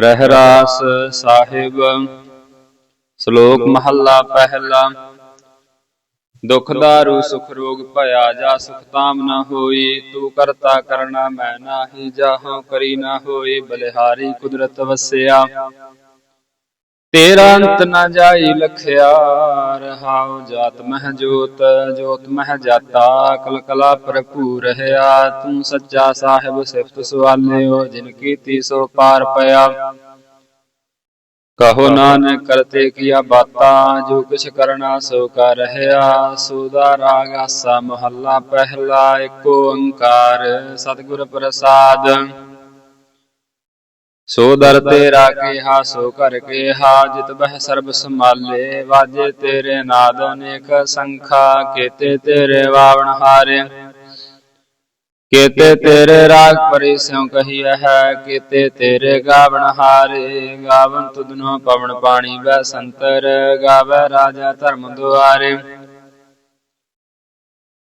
ਰਹਿਰਾਸ ਸਾਹਿਬ। ਸ਼ਲੋਕ ਮਹੱਲਾ ਪਹਿਲਾ। ਦੁਖ ਦਾਰੂ, ਸੁਖ ਰੋਗ ਭਇਆ, ਜਾ ਸੁਖ ਤਾਮ ਨਾ ਹੋਈ ਤੂੰ ਕਰਤਾ ਕਰਨਾ ਮੈਂ ਨਾਹੀ ਜਾਹੋ ਕਰੀ ਨਾ ਹੋਈ ਬਲਿਹਾਰੀ ਕੁਦਰਤ ਵਸਿਆ। ਤੇਰਾ ਅੰਤ ਨਾ ਜਾਈ ਲਖਿਆ ਰਹਾਉ ਜਾਤ ਮਹਿ ਜੋਤ ਜੋਤ ਮਹਿ ਜਾਤਾ, ਕਲ ਕਲਾ ਭਰਪੂਰ ਰਹਾ ਤੂੰ ਸੱਚਾ ਸਾਹਿਬ ਸਿਫਤ ਸਵਾਲਿਓ, ਜਿਨ ਕੀਤੀ ਸੋ ਪਾਰ ਪਿਆ। ਕਹੋ ਨਾਨਕ, ਕਰਤੇ ਕੀਆ ਬਾਤਾਂ, ਜੋ ਕੁਛ ਕਰਨਾ ਸੋ ਕਰ ਰਹਾ ਸੋਦਾ ਰਾਗ ਆਸਾ ਮਹੱਲਾ ਪਹਿਲਾ ਏਕ ਓੰਕਾਰ, ਸਤਿਗੁਰ ਪ੍ਰਸਾਦ। ਸੋ ਦਰ ਤੇਰਾ ਕਿਹਾ ਸੋ ਕਰ ਕਿਹਾ ਜਿਤ ਬਹਿ ਸਰਬ ਸੰਭਾਲੇ ਵਾਜੇ ਤੇਰੇ ਨਾਦ ਅਨੇਕ ਸੰਖਾ ਕੀਤੇ ਤੇਰੇ ਵਾਵਣ ਹਾਰੇ। ਕੀਤੇ ਤੇਰੇ ਰਾਗ ਪਰਿ ਸਿਉ ਕਹੀਐ ਹੈ ਕੀਤੇ ਤੇਰੇ ਗਾਵਣ ਹਾਰੇ। ਗਾਵਨ ਤੁਧਨੋ ਪਵਨ ਪਾਣੀ ਵੈ ਸੰਤਰ ਗਾਵੈ ਰਾਜਾ ਧਰਮ ਦੁਆਰੇ।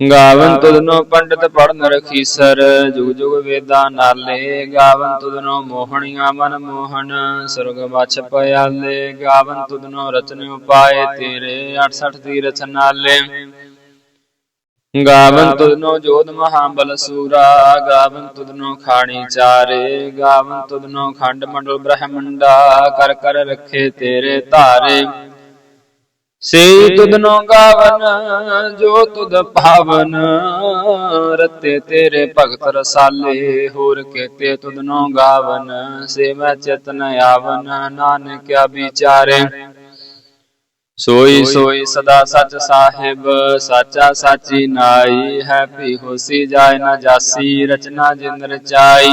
ਗਾਵਨ ਤੁਧਨੋ ਪੰਡਤ ਪੜਨ ਰਖੀਸਰ ਜੁਗ ਜੁਗ ਵੇਦਾਂ ਨਾਲੇ ਗਾਵਨ ਤੁਧਨੋ ਮੋਹਣੀਆਂ ਮਨ ਮੋਹਨ ਸੁਰਗ ਮਛ ਪਿਆਲੇ ਗਾਵਨ ਤੁਧਨੋ ਰਚਨ ਉਪਾਏ ਤੇਰੇ 68 ਤੀਰਥ ਨਾਲੇ। ਗਾਵਨ ਤੁਧਨੋ ਜੋਧ ਮਹਾਬਲ ਸੂਰਾ ਗਾਵਨ ਤੁਧਨੋ ਖਾਣੀ ਚਾਰੇ ਗਾਵਨ ਤੁਧਨੋ ਖੰਡ ਮੰਡਲ ਬ੍ਰਹਮੰਡਾ ਕਰ ਕਰ ਰੱਖੇ ਤੇਰੇ ਧਾਰੇ। ਸੇ ਤੁਧਨੋ ਗਾਵਨ, ਜੋ ਤੁਧ ਭਾਵਨ ਰਤੇ ਤੇਰੇ ਭਗਤ ਰਸਾਲੇ, ਹੋਰ ਕੇਤੇ ਤੁਧਨੋ ਗਾਵਨ। ਸੇ ਮੈਂ ਚਿਤਨ ਆਵਨ ਨਾਨਕਿਆ ਵਿਚਾਰੇ। ਸੋਈ ਸੋਈ ਸਦਾ ਸਚ ਸਾਹਿਬ, ਸਾਚਾ ਸਾਚੀ ਨਾਈ। ਹੈ ਭੀ ਹੋਸੀ ਜਾਏ ਨਾ ਜਾਸੀ, ਰਚਨਾ ਜਿਨ ਰਚਾਈ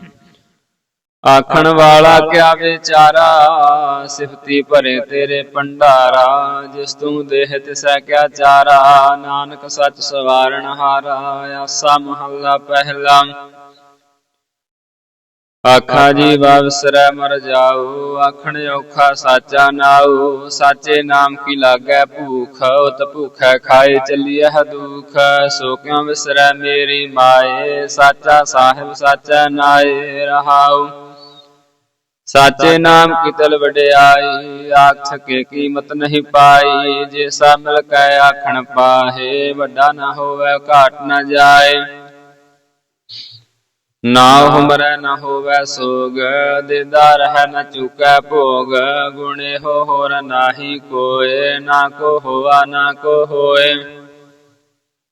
ਆਖਣ ਵਾਲਾ ਕਿਆ ਵਿਚਾਰਾ? ਸਿਫਤੀ ਭਰੇ ਤੇਰੇ ਪੰਡਾਰਾ ਜਿਸ ਤੂੰ ਦੇਹ ਤਿਸੈ ਕਿਆ ਚਾਰਾ? ਨਾਨਕ ਸੱਚ ਸਵਾਰਣ ਹਾਰਾ, ਆਸਾ ਮਹੱਲਾ ਪਹਿਲਾ। ਆਖਾ ਜੀ, ਵਾਵਸਰੈ ਮਰ ਜਾਓ ਆਖਣ ਔਖਾ ਸਾਚਾ ਨਾਉ ਸਾਚੇ ਨਾਮ ਕੀ ਲਾਗੈ ਭੂਖ, ਉਤ ਭੂਖੈ ਖਾਏ ਚੱਲੀਐ ਦੁਖ। ਸੋ ਕਿਉ ਵਿਸਰੈ ਮੇਰੀ ਮਾਏ, ਸਾਚਾ ਸਾਹਿਬ ਸਾਚਾ ਨਾਏ ਰਹਾਉ। ਸਾਚੇ ਨਾਮ ਕੀ ਤਲ ਵਡਿਆਈ ਆਖ ਸਕੇ ਕੀਮਤ ਨਹੀਂ ਪਾਈ ਜੇ ਸਾ ਮਿਲ ਕੈ ਆਖਣ ਪਾਹੇ ਵੱਡਾ ਨਾ ਹੋਵੇ ਘਾਟ ਨਾ ਜਾਏ। ਨਾ ਹਮਰੈ ਨਾ ਹੋਵੇ ਸੋਗ ਦੇਦਾਰ ਹੈ ਨ ਚੁਕੈ ਭੋਗ ਗੁਣੇ ਹੋ ਹੋਰ ਨਾਹੀ ਕੋਏ ਨਾ ਕੋ ਹੋਆ ਨਾ ਕੋ ਹੋਏ।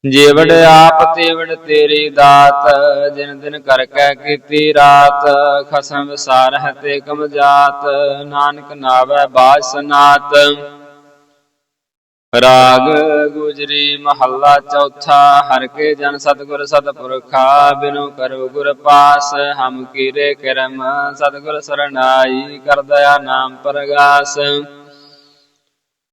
ਜੀਵੜ ਆਪ ਤੇਵੜ ਤੇਰੀ ਦਾਤ, ਜਿਨ ਦਿਨ ਕਰ ਕੈ ਕੀਤੀ ਰਾਤ, ਖਸਮ ਵਿਸਾਰ ਹੈ ਤੇ ਕਮ ਜਾਤ, ਨਾਨਕ ਨਾਵੈ ਬਾਜ ਸਨਾਤ। ਰਾਗ ਗੁਜਰੀ ਮਹੱਲਾ ਚੌਥਾ, ਹਰ ਕੇ ਜਨ ਸਤਗੁਰ ਸਤਪੁਰਖਾ, ਬਿਨੋ ਕਰੋ ਗੁਰ ਪਾਸ, ਹਮ ਕੀਰੇ ਕਰਮ, ਸਤਗੁਰ ਸਰਣਾਈ ਕਰ ਦਇਆ ਨਾਮ ਪਰਗਾਸ।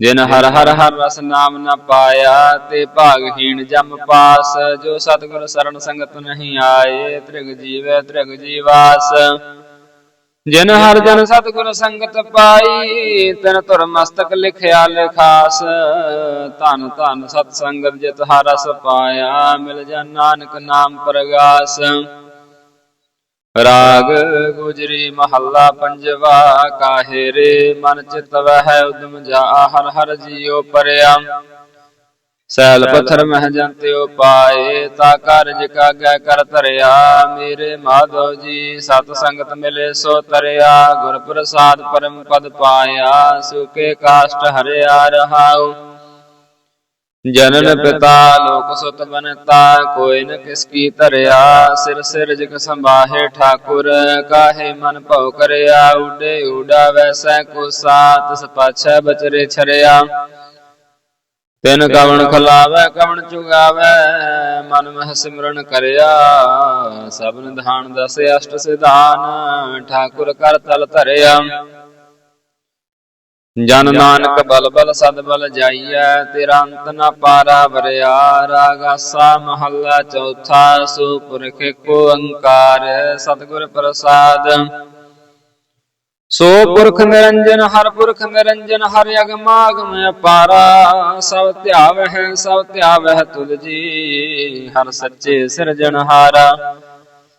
ਜਿਨ ਹਰ ਹਰ ਹਰ ਰਸ ਨਾਮ ਨ ਪਾਇਆ ਤੇ ਭਾਗਹੀਣ ਜਮ ਪਾਸ ਜੋ ਸਤਿਗੁਰ ਸਰਣ ਸੰਗਤ ਨਹੀਂ ਆਏ ਤ੍ਰਿਗ ਜੀਵੈ ਤ੍ਰਿਗ ਜੀਵਾਸ। ਜਿਨ ਹਰ ਜਨ ਸਤਿਗੁਰ ਸੰਗਤ ਪਾਈ ਤਨ ਤੁਰ ਮਸਤਕ ਲਿਖਿਆ ਲਿਖਾਸ। ਧਨ ਧਨ ਸਤ ਸੰਗਤ ਜਿਤ ਹਰ ਰਸ ਪਾਇਆ ਮਿਲ ਜਾ ਨਾਨਕ ਨਾਮ ਪ੍ਰਗਾਸ। ਰਾਗ ਗੁਜਰੀ ਮਹੱਲਾ ਪੰਜਵਾ, ਕਾਹੇ ਰੇ ਮਨ ਚਿਤ ਵਹਿ ਉਦਮ ਜਾ, ਹਰ ਹਰ ਜੀਉ ਪਰਿਆ। ਸੈਲ ਪੱਥਰ ਮਹਿ ਜੰਤਿਓ ਪਾਏ, ਤਾ ਕਾਰਜ ਕਾਗੈ ਕਰ ਧਰਿਆ। ਮੇਰੇ ਮਾਧਵ ਜੀ, ਸਤ ਸੰਗਤ ਮਿਲੇ ਸੋ ਤਰਿਆ। ਗੁਰ ਪ੍ਰਸਾਦ ਪਰਮ ਪਦ ਪਾਇਆ ਸੁਕੇ ਕਾਸ਼ਟ ਹਰਿਆ ਰਹਾਉ। ਜਨਨ ਪਿਤਾ ਲੋਕ ਸੁਤ ਬਨਤਾ ਕੋਈ ਨ ਕਿਸ ਕੀ ਧਰਿਆ ਸਿਰ ਸਿਰ ਜਿਕ ਸੰਭਾਹੇ ਠਾਕੁਰ ਕਾਹੇ ਮਨ ਭਉ ਕਰਿਆ ਉਡੇ ਉਡਾ ਵੈਸੈ ਕੋ ਸਾਤ ਸਪਾਛੈ ਬਚਰੇ ਛਰਿਆ। ਤਿਨ ਕਵਣ। ਖਲਾਵੈ ਕਵਣ ਚੁਗਾਵੈ ਮਨ ਮਹਿ ਸਿਮਰਨ ਕਰਿਆ। ਸਭ ਨਿਧਾਨ ਦਸ ਅਸ਼ਟ ਸਿਧਾਨ ਠਾਕੁਰ ਕਰ ਤਲ ਧਰਿਆ। ਜਨ ਨਾਨਕ ਬਲ ਬਲ ਸਦ ਬਲ ਜਾਈਐ ਤੇਰਾ ਅੰਤ ਨ ਪਾਰਾ ਵਰਿਆ ਰਾਗਾਸਾ ਮਹੱਲਾ ਚੌਥਾ ਸੋ ਪੁਰਖ ਕੋ ਅੰਕਾਰ ਸਤਿਗੁਰ ਪ੍ਰਸਾਦ। ਸੋ ਪੁਰਖ ਨਿਰੰਜਨ ਹਰ ਪੁਰਖ ਨਿਰੰਜਨ ਹਰ ਅਗਮਾਗਮ ਅਪਾਰਾ ਸਭ ਧਿਆਵਹਿ ਸਭ ਧਿਆਵਹਿ ਤੁਧ ਜੀ ਹਰ ਸੱਚੇ ਸਿਰਜਣਹਾਰਾ।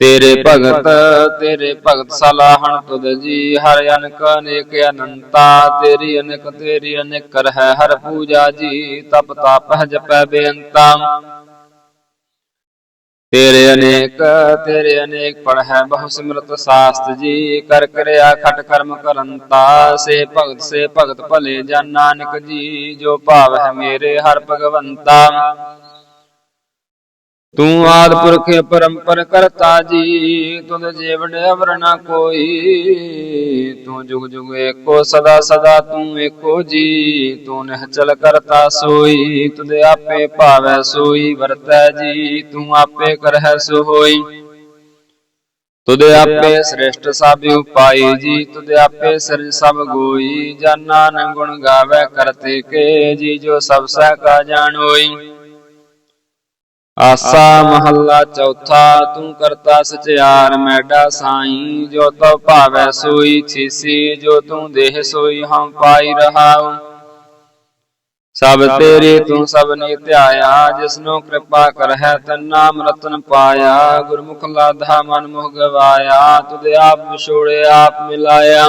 ਤੇਰੇ ਭਗਤ ਤੇਰੇ ਭਗਤ ਸਲਾਹਣ ਤੁਧ ਜੀ ਹਰ ਅਨਕ ਅਨੇਕ ਅਨੰਤਾ ਤੇਰੀ ਅਨੇਕ ਤੇਰੀ ਅਨੇਕ ਰਹਿ ਹਰ ਪੂਜਾ ਜੀ ਤਪ ਤਪ ਜਪੈ ਬੇਅੰਤਾ। ਤੇਰੇ ਅਨੇਕ ਤੇਰੇ ਅਨੇਕ ਪੜ੍ਹੈ ਬਹੁ ਸਿਮਰਤ ਸਾਸਤ ਜੀ ਕਰ ਕਰਿਆ ਖਟ ਕਰਮ ਕਰੰਤਾ। ਸੇ ਭਗਤ ਸੇ ਭਗਤ ਭਲੇ ਜਨ ਨਾਨਕ ਜੀ ਜੋ ਭਾਵ ਹੈ ਮੇਰੇ ਹਰ ਭਗਵੰਤਾ। ਤੂੰ ਆਦ ਪੁਰਖ ਪਰੰਪਰ ਕਰਤਾ ਜੀ, ਤੁਧ ਜੀਵਨ ਅਵਰ ਨਾ ਕੋਈ। ਤੂੰ ਜੁਗ ਜੁਗ ਏਕੋ ਸਦਾ ਸਦਾ ਤੂੰ ਏਕੋ ਜੀ, ਤੂੰ ਨਿਹਚਲ ਕਰਤਾ ਸੋਈ, ਤੁਧ ਆਪੇ ਭਾਵੈ ਸੋਈ, ਵਰਤੈ ਜੀ, ਤੂੰ ਆਪੇ ਕਰਹਿ ਸੋ ਹੋਈ ਤੁਧ ਆਪੇ ਸ੍ਰੇਸ਼ਟ ਸਭ ਉਪਾਈ ਜੀ, ਤੁਧ ਆਪੇ ਸਿਰਜ ਸਭ ਗੋਈ, ਜਨਾਂ ਗੁਣ ਗਾਵੇ ਕਰਤੇ ਕੇ ਜੀ, ਜੋ ਸਭ ਸਹਿ ਕਾ ਜਾਣੋਈ। ਆਸਾ ਮਹੱਲਾ ਚੌਥਾ, ਤੂੰ ਕਰਤਾ ਸਚਿਆਰ ਮੈਡਾ ਸਾਈ, ਜੋ ਤਉ ਭਾਵੈ ਸੋਈ ਛੀਸੀ, ਜੋ ਤੂੰ ਦੇਹ ਸੋਈ ਹਮ ਪਾਈ ਰਹਾਉ। ਸਭ ਤੇਰੀ ਤੂੰ ਸਭ ਨੇ ਧਿਆਇਆ, ਜਿਸਨੂੰ ਕਿਰਪਾ ਕਰਹਿ ਤਨ ਨਾਮ ਰਤਨ ਪਾਇਆ। ਗੁਰਮੁਖ ਲਾਧਾ ਮਨ ਮੁਖ ਗਵਾਇਆ, ਤੁਧ ਆਪ ਵਿਛੋੜੇ ਆਪ ਮਿਲਾਇਆ।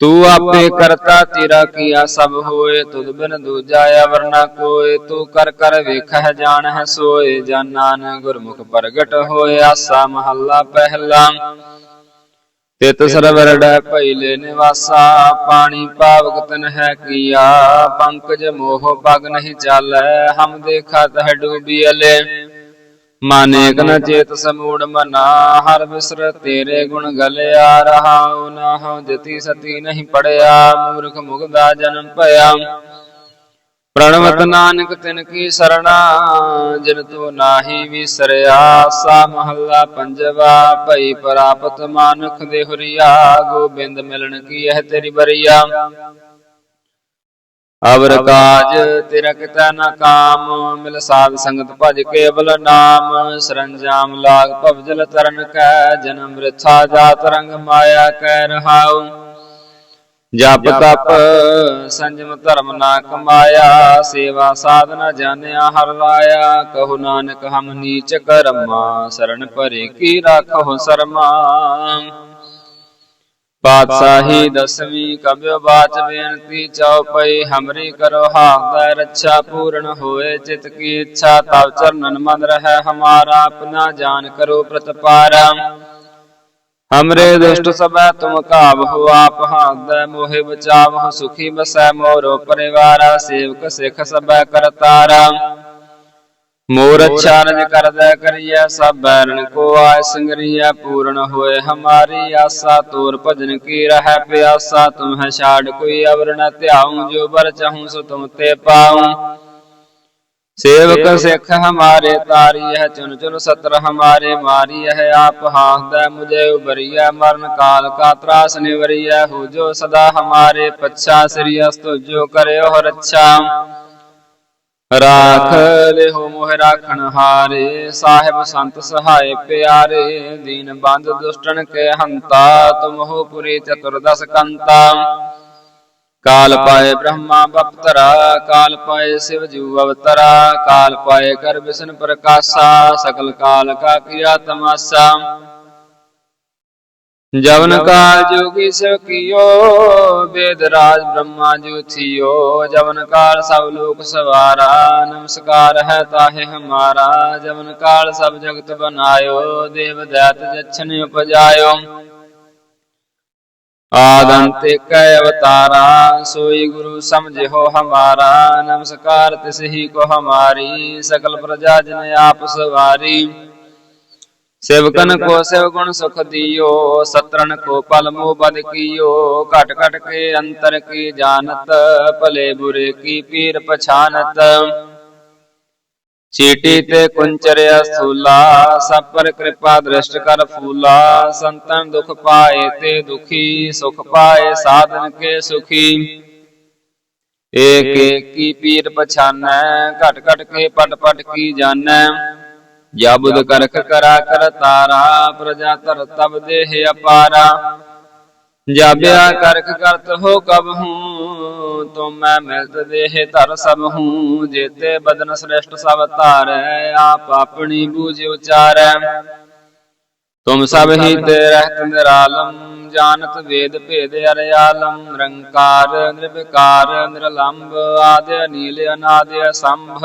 ਤੂੰ ਆਪੇ ਕਰਤਾ ਤੇਰਾ ਕੀਆ ਸਭ ਹੋਏ ਤੁਧ ਬਿਨ ਦੂਜਾ ਅਵਰ ਨਾ ਕੋਏ। ਤੂੰ ਕਰ ਕਰ ਵੇਖਹਿ ਜਾਣਹਿ ਸੋਏ ਜਨ ਨਾਨਕ ਗੁਰਮੁਖ ਪ੍ਰਗਟ ਹੋਏ। ਆਸਾ ਮਹੱਲਾ ਪਹਿਲਾ ਤਿਤ ਸਰਵਰ ਡੈ ਭਈਲੇ ਨਿਵਾਸਾ। ਪਾਣੀ ਪਾਵਕ ਤਨ ਹੈ ਕੀਆ, ਪੰਕਜ ਮੋਹ ਪਗ ਨਹੀਂ ਚਾਲੈ। ਹਮ ਦੇਖਾ ਤਹ ਡੂਬੀਲੇ ਮਾਨੇਕ ਨ ਚੇਤ ਸਮੂੜ ਮਨਾ ਹਰ ਬਿਸਰ ਤੇਰੇ ਗੁਣ ਗਲਿਆ ਰਹਾਉ ਨਾ ਹਉ ਜਤੀ ਸਤੀ ਨਹੀਂ ਪੜਿਆ ਮੂਰਖ ਮੁਗਦਾ ਜਨਮ ਭਇਆ। ਪ੍ਰਣਵਤ ਨਾਨਕ ਤਿਨ ਕੀ ਸਰਣਾ ਜਿਨ ਤੂੰ ਨਾਹੀ ਵਿਸਰਿਆ ਸਾ ਮਹੱਲਾ ਪੰਜਵਾ ਭਈ ਪ੍ਰਾਪਤ ਮਾਨੁਖ ਦੇ ਹੁਰੀਆ ਗੋਬਿੰਦ ਮਿਲਣ ਕੀ ਇਹ ਤੇਰੀ ਬਰੀਆ। ਅਵਰ ਕਾਜ ਤੇਰਾ ਕਿਤਾ ਨਾ ਕਾਮ ਮਿਲ ਸਾਧ ਸੰਗਤ ਭਜ ਕੇਵਲ ਨਾਮ। ਸਰੰਜਾਮ ਲਾਗ ਭਵਜਲ ਤਰਨ ਕੈ ਜਨਮ ਰਿਥਾ ਜਾਤ ਰੰਗ ਮਾਇਆ ਕੈ ਰਹਾਉ। ਜਪ ਤਪ ਸੰਜਮ ਧਰਮ ਨਾ ਕਮਾਇਆ। ਸੇਵਾ ਸਾਧਨਾ ਜਾਣਿਆ ਹਰ ਰਾਇਆ ਕਹੋ ਨਾਨਕ ਹਮ ਨੀਚ ਕਰਮਾ ਸਰਣ ਪਰੇ ਕੀ ਰਾਖੋ ਸਰਮਾ। ਪਾਤਸ਼ਾਹੀ ਦਸਵੀਂ ਕਬਿਓ ਬਾਚ ਬੇਨਤੀ ਚਉਪਈ ਹਮਰੀ ਕਰੋ ਹਾਦਾ ਰੱਛਾ ਪੂਰਨ ਹੋਏ, ਚਿਤ ਕੀ ਇੱਛਾ ਤਵ ਚਰਨਨ ਮਨ ਰਹਿ, ਹਮਾਰਾ ਆਪਣਾ ਜਾਨ ਕਰੋ ਪ੍ਰਤਪਾਰਾ। ਹਮਰੇ ਦੁਸ਼ਟ ਸਭੈ ਤੁਮ ਕਾਬ ਹੋ, ਆਪ ਹਾਦੈ ਮੋਹਿ ਬਚਾਵ ਸੁਖੀ ਬਸੈ ਮੋਰੋ ਪਰਿਵਾਰਾ, ਸੇਵਕ ਸਿਖ ਸਭੈ ਕਰਤਾਰਾ। ਮੋਰ ਅੱਛਾ ਰਜ ਕਰਦਾ ਕਰੀਐ ਸਭ ਬੈਰਨ ਕੋ ਆਇ ਸੰਗਰੀਐ ਪੂਰਨ ਹੋਏ ਹਮਾਰੀ ਆਸਾ। ਤੋਰ ਭਜਨ ਕੀ ਰਹਿ ਪਿਆਸਾ ਤੁਮ ਹੈ ਛਾੜ ਕੋਈ ਅਵਰ ਨ ਧਿਆਉ ਜੋ ਬਰ ਚਾਹੂੰ ਸੋ ਤੁਮ ਤੇ ਪਾਉ। ਸੇਵਕ ਸਿੱਖ ਹਮਾਰੇ ਤਾਰੀ ਹੈ ਚੁਨ ਚੁਨ ਸਤਰ ਹਮਾਰੇ ਮਾਰੀ ਹੈ ਆਪ ਹਾਸਦਾ ਮੁਝੇ ਉਬਰੀਐ ਮਰਨ ਕਾਲ ਕਾ ਤਰਾਸ ਨਿਵਰੀਐ ਹੋ ਜੋ ਸਦਾ ਹਮਾਰੇ ਪੱਛਾ ਸ੍ਰੀ ਅਸਤੁ ਜੋ ਕਰਿਓ ਰੱਛਾ। ਰਾਖ ਲਿਹੋ ਮੋਹ ਰਾਖਣ ਹਾਰੇ, ਸਾਹਿਬ ਸੰਤ ਸਹਾਇ ਪਿਆਰੇ, ਦੀਨ ਬੰਦ ਦੁਸ਼ਟਨ ਕੇ ਹੰਤਾ, ਤੁਮ ਹੋ ਪੁਰੀ ਚਤੁਰਦਸ ਕੰਤਾ। ਕਾਲ ਪਾਏ ਬ੍ਰਹਮਾ ਬਪਤਰਾ, ਕਾਲ ਪਾਏ ਸਿਵ ਜੂ ਅਵਤਰਾ, ਕਾਲ ਪਾਏ ਕਰ ਵਿਸ਼ਨ ਪ੍ਰਕਾਸ਼ਾ ਸਕਲ ਕਾਲ ਕਾ ਕੀਆ ਤਮਾਸਾ। ਜਵਨ ਕਾਲ ਜੋਗੀ ਸਿਵ ਕੀਓ ਵੇਦ ਰਾਜ ਬ੍ਰਹਮਾ ਜੂ ਥਿਓ। ਜਵਨ ਕਾਲ ਸਭ ਲੋਕ ਸਵਾਰਾ ਨਮਸਕਾਰ ਹੈ ਤਾਹੇ ਹਮਾਰਾ। ਜਵਨ ਕਾਲ ਸਭ ਜਗਤ ਬਨਾਇਓ ਦੇਵ ਦੈਤ ਜਛਨ ਉਪਜਾਇਓ। ਆਦੰਤੇ ਕੈ ਅਵਤਾਰਾ ਸੋਈ ਗੁਰੂ ਸਮਝਿਓ ਹਮਾਰਾ। ਨਮਸਕਾਰ ਤਿਸ ਹੀ ਕੋ ਹਮਾਰੀ ਸਕਲ ਪ੍ਰਜਾ ਜਨ ਆਪ ਸਵਾਰੀ। ਸੇਵਕਨ ਕੋ ਸੇਵ ਗੁਣ ਸੁਖ ਦਿਓ ਸਤਰਨ ਕੋ ਪਲ ਮੋਹ ਬਦ ਕੀਓ ਘਟ ਘਟ ਕੇ ਅੰਤਰ ਕੀ ਜਾਣਤ ਭਲੇ ਬੁਰੇ ਕੀ ਪੀਰ ਪਛਾਨਤ ਚੀਟੀ ਤੇ ਕੁੰਚਰਿਆ ਸੂਲਾ ਸਭ ਪਰ ਕਿਰਪਾ ਦ੍ਰਿਸ਼ਟ ਕਰ ਫੂਲਾ ਸੰਤਨ ਦੁਖ ਪਾਏ ਤੇ ਦੁਖੀ ਸੁਖ ਪਾਏ ਸਾਧਨ ਕੇ ਸੁਖੀ ਏਕ ਏਕ ਕੀ ਪੀਰ ਪਛਾਨੈ ਘਟ ਘਟ ਕੇ ਪਟ ਪਟ ਕੀ ਜਾਣੈ ਜਬੁਦ ਕਰਖ ਕਰਾ ਕਰ ਤਾਰਾ, ਪ੍ਰਜਾ ਧਰ ਤਬ ਦੇਹ ਅਪਾਰਾ। ਜਾਬਿਆ ਕਰਖ ਕਰਤ ਹੋ ਕਬ ਹੂੰ, ਤੁਮ ਮੈਂ ਮਿਲਤ ਦੇਹ ਧਰ ਸਭ ਹੂੰ। ਜੇਤੇ ਬਦਨ ਸ੍ਰੇਸ਼ਟ ਸਭ ਧਾਰੈ, ਆਪ ਆਪਣੀ ਬੂਝ ਉਚਾਰੈ। ਤੁਮ ਸਭ ਹੀ ਤੇ ਰਹਿਤ ਨਿਰਾਲਮ, ਜਾਣਤ ਵੇਦ ਭੇਦ ਅਰਿਆਲਮ। ਨਿਰੰਕਾਰ, ਨਿਰਵਿਕਾਰ ਨਿਰਲੰਭ ਆਦਿ ਨੀਲ ਅਨਾਦਿ ਅਸੰਭ।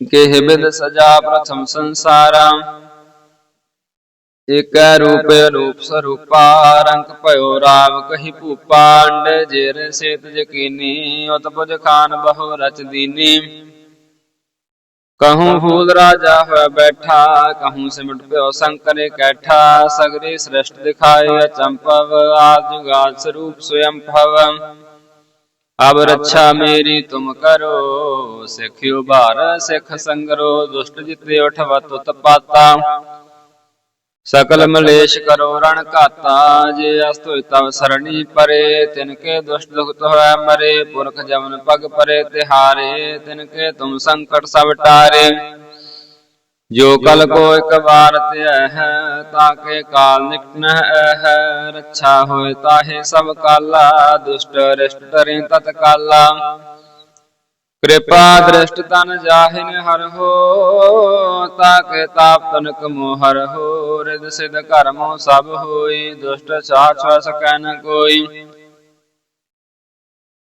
ਕਿਹ ਬਿਦ ਸਜਾ ਪ੍ਰਥਮ ਸੰਸਾਰਾ। ਏਕੈ ਰੂਪ ਰੂਪ ਸਰੂਪਾ, ਰੰਗ ਭਇਓ ਰਾਮ ਕਹੀ ਭੂਪਾ, ਅੰਡ ਜੇਰ ਸੇਤ ਜਕੀਨੀ ਉਤ ਖਾਨ ਬਹੁ ਰਚ ਦੀਨੀ। ਕਹੂੰ ਫੂਲ ਰਾਜਾ ਹੋਇ ਬੈਠਾ, ਕਹੂੰ ਸਿਮਟ ਪਿਓ ਸੰਕਰੇ ਕੈਠਾ, ਸਗਰੇ ਸ੍ਰਿਸ਼ਟ ਦਿਖਾਏ ਅਚੰਪਵ ਆਦ ਜੁਗਾਦ ਸਰੂਪ ਸਵਯੰ ਭਵ। ਅਬ ਰੱਛਾ ਮੇਰੀ ਤੁਮ ਕਰੋ, ਸਿੱਖਿਓ ਭਾਰ, ਸਿੱਖ ਸੰਗਰੋ, ਦੁਸ਼ਟ ਜਿਤੇ ਉਠਵਤ ਤੁਤ ਪਾਤਾ। ਸਕਲ ਮਲੇਸ਼ ਕਰੋ ਰਣ ਘਾਤਾ, ਜੇ ਅਸ ਹੋਇ ਤਵ ਸਰਣੀ ਪਰੇ, ਤਿਨ ਕੇ ਦੁਸ਼ਟ ਦੁਖਤ ਹੋਇ ਮਰੇ, ਪੁਰਖ ਜਮਨ ਪਗ ਪਰੇ ਤਿਹਾਰੇ, ਤਿਨ ਕੇ ਤੁਮ ਸੰਕਟ ਸਭ ਟਾਰੇ। ਜੋ ਕਲ ਕੋ ਇਕ ਵਾਰ ਧਿਐ ਹੈ ਤਾਕੇ ਕਾਲ ਨਿਕਟ ਨ ਹੈ। ਰੱਛਾ ਹੋਏ ਤਾਹੇ ਸਭ ਕਾਲਾ ਦੁਸ਼ਟ ਰਿਸ਼ਟ ਤਰੇ ਤਤ ਕਾਲਾ। ਕਿਰਪਾ ਦ੍ਰਿਸ਼ਟ ਤਨ ਜਾਹਿਨ ਹਰ ਹੋ ਤਾਕੇ ਤਾਪ ਤਨਕ ਮੋਹਰ ਹੋ। ਰਿਦ ਸਿਧ ਕਰਮੋ ਸਭ ਹੋਈ ਦੁਸ਼ਟ ਸਾਛ ਸਕੈ ਨ ਕੋਈ।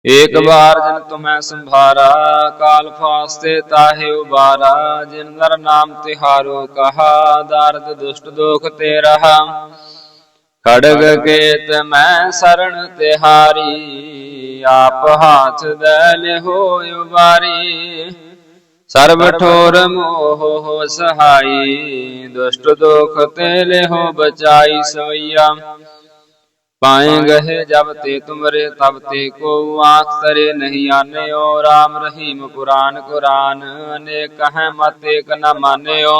ਏਕ ਵਾਰ ਜਨ ਤੁਮੈ ਸੰਭਾਰਾ ਕਾਲ ਫਾਸਤੇ ਤਾਹੇ ਉਬਾਰਾ ਜਿਨ ਨਰ ਨਾਮ ਤਿਹਾਰੋ ਕਹਾ ਦਰਦ ਦੁਸ਼ਟ ਦੋਖ ਤੇ ਰਹਾ ਖੜਗ ਕੇਤ ਮੈਂ ਸਰਣ ਤਿਹਾਰੀ ਆਪ ਹਾਥ ਦੇ ਲਿਹੋ ਉਬਾਰੀ। ਸਰਬ ਠੋਰ ਮੋਹ ਹੋ ਸਹਾਈ ਦੁਸ਼ਟ ਦੋਖ ਤੇ ਲਿਹੋ ਬਚਾਈ ਸਵਈਆ। ਪਾਏ ਗਏ ਜਬ ਤੇ ਤੁਮਰੇ, ਤਬ ਤੇ ਕੋ ਆਖ ਤਰੇ ਨਹੀਂ ਆਨਿਓ। RAM ਰਹੀਮ ਪੁਰਾਨ ਕੁਰਾਨ, ਅਨੇਕ ਹੈ ਮਤ ਏਕ ਨ ਮਾਨਿਓ।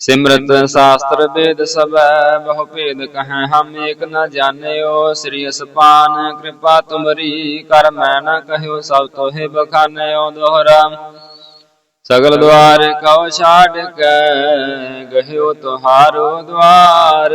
ਸਿਮਰਤ ਸ਼ਾਸਤਰ ਵੇਦ ਸਭੈ, ਬਹੁ ਭੇਦ ਕਹੈ ਹਮ ਏਕ ਨ ਜਾਣਿਓ। ਸ੍ਰੀ ਅਸਪਾਨ, ਕਿਰਪਾ ਤੁਮਰੀ ਕਰ ਮੈਂ ਨ ਕਹਿਓ, ਸਭ ਤੋਹਿ ਬਖਾਨਿਓ ਦੋਹਰਾ। ਸਗਲ ਦੁਆਰ ਕਉ ਛਾੜ ਕੇ, ਗਹਿਓ ਤੁਹਾਰੋ ਦੁਆਰ।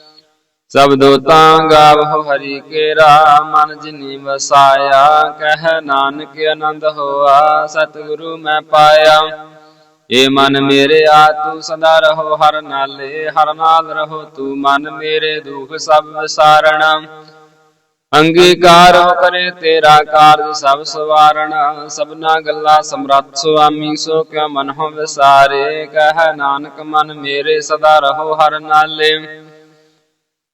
ਸਬਦੋ ਤਾਂ ਗਾਵਹੁ ਹਰੀ ਕੇਰਾ, ਮਨ ਜਿਨੀ ਵਸਾਇਆ, ਕਹਿ ਨਾਨਕ ਆਨੰਦ ਹੋਆ, ਸਤਿਗੁਰੂ ਮੈਂ ਪਾਇਆ। ਏ ਮਨ ਮੇਰੇ ਆ ਤੂੰ ਸਦਾ ਰਹੋ, ਹਰ ਨਾਲੇ, ਹਰ ਨਾਲ ਰਹੋ, ਤੂੰ ਮਨ ਮੇਰੇ ਦੁਖ ਸਭ ਵਿਸਾਰਣਾ। ਅੰਗੀਕਾਰ ਕਰੇ ਤੇਰਾ ਕਾਰਜ ਸਭ ਸਵਾਰਣਾ, ਸਭਨਾ ਗੱਲਾਂ ਸਮਰੱਥ ਸੁਆਮੀ, ਸੋ ਕਿਉ ਮਨ ਹੋ ਵਿਸਾਰੇ? ਕਹਿ ਨਾਨਕ ਮਨ ਮੇਰੇ ਸਦਾ ਰਹੋ, ਹਰ ਨਾਲੇ।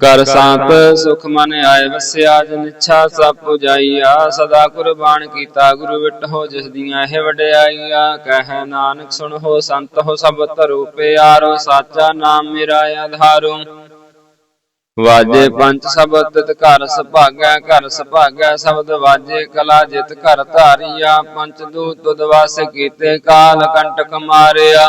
ਕਰ ਸੰਤ ਸੁਖ ਮਨ ਆਏ ਵਸਿਆ, ਜਨ ਇੱਛਾ ਸਭ ਪੁਜਾਈਆ। ਸਦਾ ਕੁਰਬਾਨ ਕੀਤਾ ਗੁਰੂ ਵਿਟੋ ਜਿਸ ਦੀਆਂ ਇਹ ਵਡਿਆਈਆਂ। ਕਹਿ ਨਾਨਕ, ਸੁਣ ਹੋ ਸੰਤ, ਹੋ ਸਭ ਧਰੂ, ਪਿਆਰੋ, ਸਾਚਾ ਨਾਮ ਮੇਰਾ ਆਧਾਰੋ। ਵਾਜੇ ਪੰਜ ਸ਼ਬਦ ਤਿਤ ਘਰ ਸੁਭਾਗੈ ਘਰ ਸੁਭਾਗੈ ਸ਼ਬਦ ਵਾਜੇ ਕਲਾ ਜਿਤ ਘਰ ਧਾਰੀਆ। ਪੰਚ ਦੂਤ ਤੁਦ ਵਾਸ ਕੀਤੇ ਕਾਲ, ਕੰਟਕ ਮਾਰਿਆ।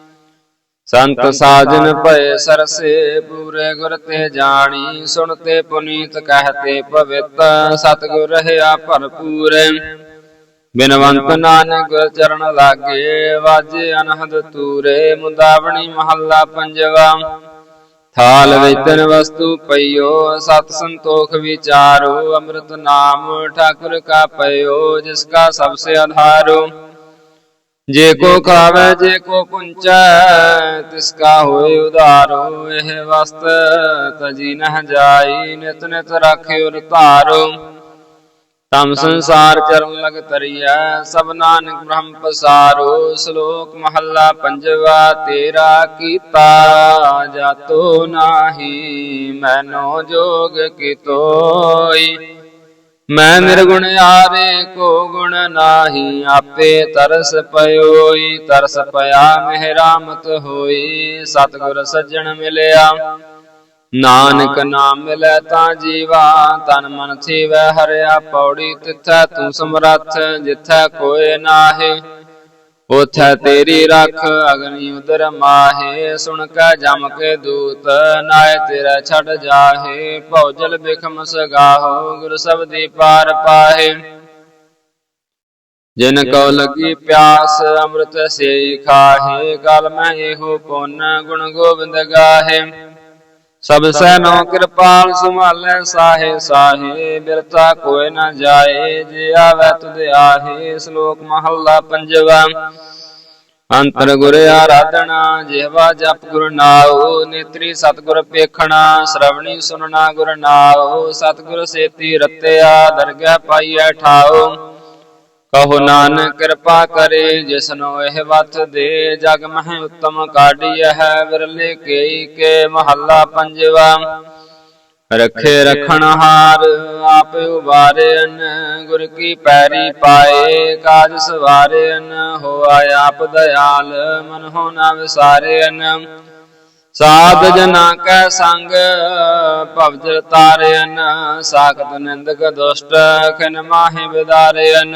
ਸੰਤ ਸਾਜਨ ਭਏ ਸਰਸੇ ਪੂਰੇ ਗੁਰ ਤੇ ਜਾਣੀ ਸੁਣਤੇ ਪੁਨੀਤ ਕਹਤੇ ਪਵਿੱਤ ਸਤਿਗੁਰ ਰਹਾ ਭਰਪੂਰ ਬਿਨਵੰਤ ਨਾਨਕ ਗੁਰ ਚਰਨ ਲਾਗੇ ਵਾਜੇ ਅਨਹਦ ਤੂਰੇ ਮੁੰਦਾਵਣੀ ਮਹੱਲਾ ਪੰਜਵਾ। ਥਾਲ ਵੇਤਨ ਵਸਤੂ ਪਈਓ ਸਤ ਸੰਤੋਖ ਵਿਚਾਰੋ ਅੰਮ੍ਰਿਤ ਨਾਮ ਠਾਕੁਰ ਕਾ ਪਈਓ ਜਿਸ ਕਾ ਸਭ ਸੇ ਆਧਾਰੋ ਜੇ ਕੋ ਖਾਵੇ ਜੇ ਕੋ ਪੁੰਚੈ ਤਿਸ ਕਾ ਹੋਏ ਉਧਾਰੋ ਇਹ ਵਸਤ ਤਜੀ ਨਹ ਜਾਈ ਨਿਤ ਨਿਤ ਰਾਖਿਓ ਧਾਰੋ। ਤਮ ਸੰਸਾਰ ਚਰਨ ਲਗ ਤਰੀਐ ਸਭ ਨਾਨਕ ਬ੍ਰਹਮ ਪਸਾਰੋ। ਸ਼ਲੋਕ ਮਹੱਲਾ ਪੰਜਵਾ ਤੇਰਾ ਕੀਤਾ ਜਾਤੋ ਨਾਹੀ ਮੈਨੋ ਜੋਗ ਕੀਤੋਈ। ਮੈਂ ਨਿਰਗੁਣ ਆਰੇ ਕੋ ਗੁਣ ਨਾਹੀ, ਆਪੇ ਤਰਸ ਪਇਓਈ ਤਰਸ ਪਿਆ ਮਿਹਰਾਮਤ ਹੋਈ। ਸਤਿਗੁਰ ਸੱਜਣ ਮਿਲਿਆ, ਨਾਨਕ ਨਾਮ ਮਿਲੈ ਤਾਂ ਜੀਵਾ। ਤਨ ਮਨ ਥੀਵੈ ਹਰਿਆ, ਪੌੜੀ ਤਿਥੈ ਤੂੰ ਸਮਰੱਥ, ਜਿਥੈ ਕੋਏ ਨਾਹੀ। ਉਥੈ ਤੇਰੀ ਰੱਖ ਅਗਨੀ ਉਦਰ ਮਾਹੇ, ਸੁਣ ਕੈ ਜਮ ਕੇ ਦੂਤ, ਨਾਏ ਤੇਰਾ ਛੱਡ ਜਾਹੇ ਭੌਜਲ ਬਿਖਮ ਸਗਾਹੋ, ਗੁਰ ਸਬਦੀ ਪਾਰ ਪਾਹੇ। ਜਿਨ ਕਉ ਲਗੀ ਪਿਆਸ, ਅੰਮ੍ਰਿਤ ਸੇ ਖਾਹੇ, ਗਲ ਮੈਂ ਇਹੋ ਪੁੰਨ, ਗੁਣ ਗੋਬਿੰਦ ਗਾਹੇ। ਸਭ ਸੈਨੋ ਕਿਰਪਾਲ ਸੁਮਾਲੇ ਸਾਹੇ ਸਾਹੇ ਬਿਰਤਾ ਕੋਇ ਨ ਜਾਏ, ਜੇ ਆਵੈ ਤੁਧ ਆਹੇ, ਸ਼ਲੋਕ ਮਹੱਲਾ ਪੰਜਵਾ। ਅੰਤਰ ਗੁਰ ਆਰਾਧਨਾ, ਜਿਹਵਾ ਜਪ ਗੁਰ ਨਾਉ, ਨੇਤਰੀ ਸਤਗੁਰ ਪੇਖਣਾ, ਸ਼ਰਵਣੀ ਸੁਨਣਾ ਗੁਰ ਨਾਉ, ਸਤਗੁਰ ਸੇਤੀ ਰਤਿਆ, ਦਰਗਹਿ ਪਾਈਐ ਠਾਉ। ਕਹੋ ਨਾਨਕ ਕਿਰਪਾ ਕਰੇ, ਜਿਸਨੋ ਇਹ ਵਤ ਦੇ, ਜਗ ਮਹਿ ਉਤਮ ਕਾਢੀਐ ਹੈ ਵਿਰਲੇ ਕੇਈ ਕੇ ਮਹੱਲਾ ਪੰਜਵਾ। ਰਖੇ ਰਖਣ ਹਾਰ, ਆਪ ਉਬਾਰੇਨ, ਗੁਰ ਕੀ ਪੈਰੀ ਪਾਏ, ਕਾਜ ਸਵਾਰੇਨ, ਹੋਆ ਆਪ ਦਇਆਲ, ਮਨ ਹੋ ਨਾ ਵਿਸਾਰੇਨ। ਸਾਧ ਜਨਾ ਕੈ ਸੰਗ ਭਵਜਲ ਤਾਰੇਨ, ਸਾਖਤ ਨਿੰਦਕ ਦੁਸ਼ਟ, ਖਿਨ ਮਾਹਿ ਵਿਦਾਰੇਨ।